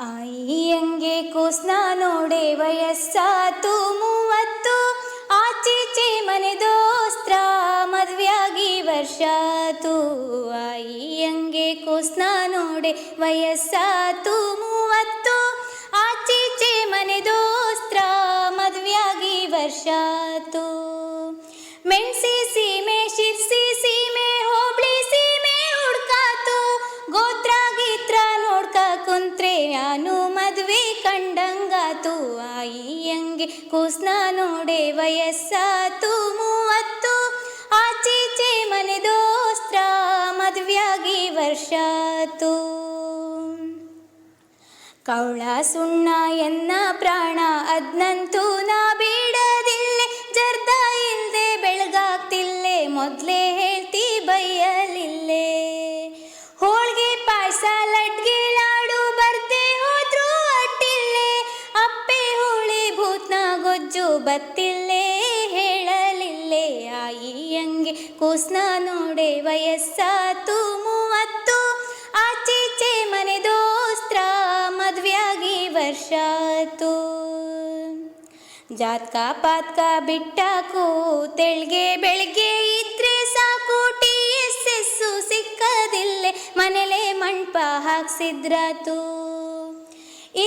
ಆಯಿಯಂಗೆ ಕೂಸ್ನ ನೋಡೆ ವಯಸ್ಸಾತು ಮೂವತ್ತು ಆಚೀಚೆ ಮನೆ ದೋಸ್ತ್ರ ಮದ್ವ್ಯಾಗಿ ವರ್ಷಾತು. ಆಯಿಯಂಗೆ ಕೂಸ್ನ ನೋಡೆ ವಯಸ್ಸಾತು ಮೂವತ್ತು ಆಚೀಚೆ ಮನೆ ದೋಸ್ತ್ರ ಮದ್ವ್ಯಾಗಿ ವರ್ಷಾತು. ಆಯಿಯಂಗೆ ಕೂಸ್ನ ನೋಡೆ ವಯಸ್ಸಾತು ಮೂವತ್ತು. ಆಚೀಚೆ ಮನೆ ದೋಸ್ತ್ರ ಮದುವೆಯಾಗಿ ವರ್ಷಾತು. ಕವಳ ಸುಣ್ಣ ಎನ್ನ ಪ್ರಾಣ ಅದ್ನಂತೂ ಗೊಜ್ಜು ಬತ್ತಿಲ್ಲೇ ಹೇಳಲಿಲ್ಲೇ. ಆಯಿಯಂಗೆ ಕೂಸ್ನ ನೋಡೆ ವಯಸ್ಸಾತು ಮೂವತ್ತು. ಆಚೀಚೆ ಮನೆ ದೋಸ್ತ್ರ ಮದ್ವೆಯಾಗಿ ವರ್ಷಾತು. ಜಾತ್ಕ ಪಾತ್ಕ ಬಿಟ್ಟಾಕು, ತೆಳ್ಗೆ ಬೆಳಗ್ಗೆ ಇದ್ರೆ ಸಾಕು. ಟಿ ಎಸ್ ಎಸ್ಸು ಸಿಕ್ಕದಿಲ್ಲೆ ಮನೇಲೆ ಮಂಟಪ ಹಾಕ್ಸಿದ್ರಾತು.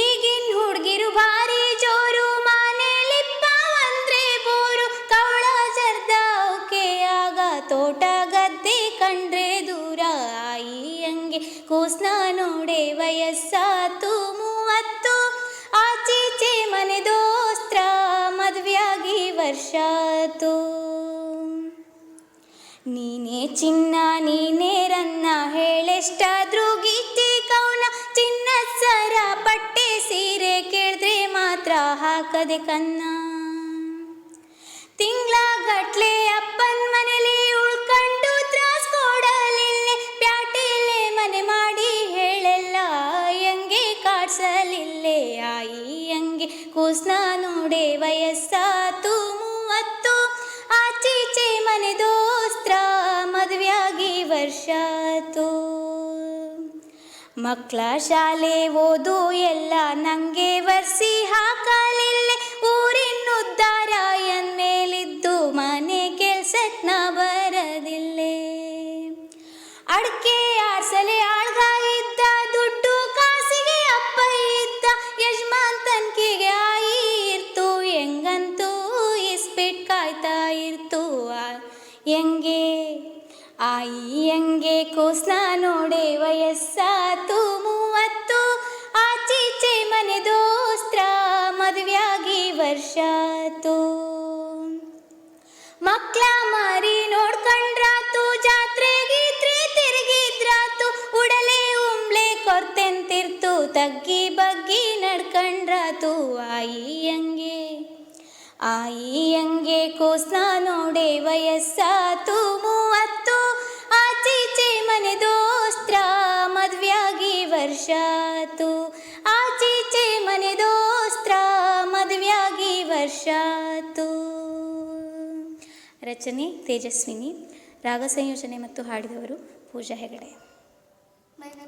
ಈಗಿನ ಹುಡ್ಗಿರು ಭಾರಿ ತೋಟ ಗದ್ದೆ ಕಂಡ್ರೆ ದೂರ ಆಯಿಯಂಗೆ ಕೂಸ್ನ ನೋಡೆ ವಯಸ್ಸಾತು, ಮೂವತ್ತು. ಆಚೀಚೆ ಮನೆ ದೋಸ್ತ್ರ, ಮದ್ವ್ಯಾಗಿ ವರ್ಷಾತು. ನೀನೇ ಚಿನ್ನ, ನೀನೇ ರನ್ನ, ಹೇಳೆಷ್ಟಾದ್ರೂ ಗೀತೆ ಕೌನ. ಚಿನ್ನ ಸರ ಪಟ್ಟೆ ಸೀರೆ ಕೇಳಿದ್ರೆ ಮಾತ್ರ ಹಾಕದೆ ಕನ್ನ. ಯಂಗೆ ಕೂಸ್ನ ನೋಡೆ ವಯಸ್ಸಾತು ಮೂವತ್ತು, ಆಚೀಚೆ ಮನೆ ದೋಸ್ತ್ರ ಮದುವೆಯಾಗಿ ವರ್ಷಾತು. ಮಕ್ಕಳ ಶಾಲೆ ಓದು ಎಲ್ಲ ನಂಗೆ ವರ್ಸಿ ಹಾಕಲಿಲ್ಲೆ ಊರಿನ ಎನ್ ಮೇಲಿದ್ದು ಮನೆ ಕೆಲ್ಸಕ್ನ ನಾ ಬರದಿಲ್ಲೆ. ಅಡಿಕೆ ಹೆಂಗೆ? ಆಯಿ ಎಂಗೆ ಕೋಸ್ನ ನೋಡೆ ವಯಸ್ಸಾತು ಮೂವತ್ತು. ಆಚೀಚೆ ಮನೆ ದೋಸ್ತ್ರ ಮದುವೆಯಾಗಿ ವರ್ಷಾತು ಮಕ್ಳ ಮಾರಿ ನೋಡ್ಕೊಂಡ್ರಾತು ಜಾತ್ರೆ ಗೀತ್ರೆ ತಿರುಗಿದ್ರಾತು. ಉಡಲೆ, ಉಂಬ್ಳೆ, ಕೊರ್ತೆಂತಿರ್ತು, ತಗ್ಗಿ ಬಗ್ಗಿ ನಡ್ಕೊಂಡ್ರಾತು. ಆಯಿಯಂಗೆ ಆಯಿಯಂಗೆ ಕೋಸ್ನ ನೋಡೆ ವಯಸ್ಸಾತು ಮೂವತ್ತು ಆಚೀಚೆ ಮನೆ ದೋಸ್ತ್ರ ಮದ್ವ್ಯಾಗಿ ವರ್ಷಾತು. ಆಚೀಚೆ ಮನೆ ದೋಸ್ತ್ರ ಮದ್ವ್ಯಾಗಿ ವರ್ಷಾತು. ರಚನೆ ತೇಜಸ್ವಿನಿ ರಾಗ ಸಂಯೋಜನೆ ಮತ್ತು ಹಾಡಿದವರು ಪೂಜಾ ಹೆಗಡೆ.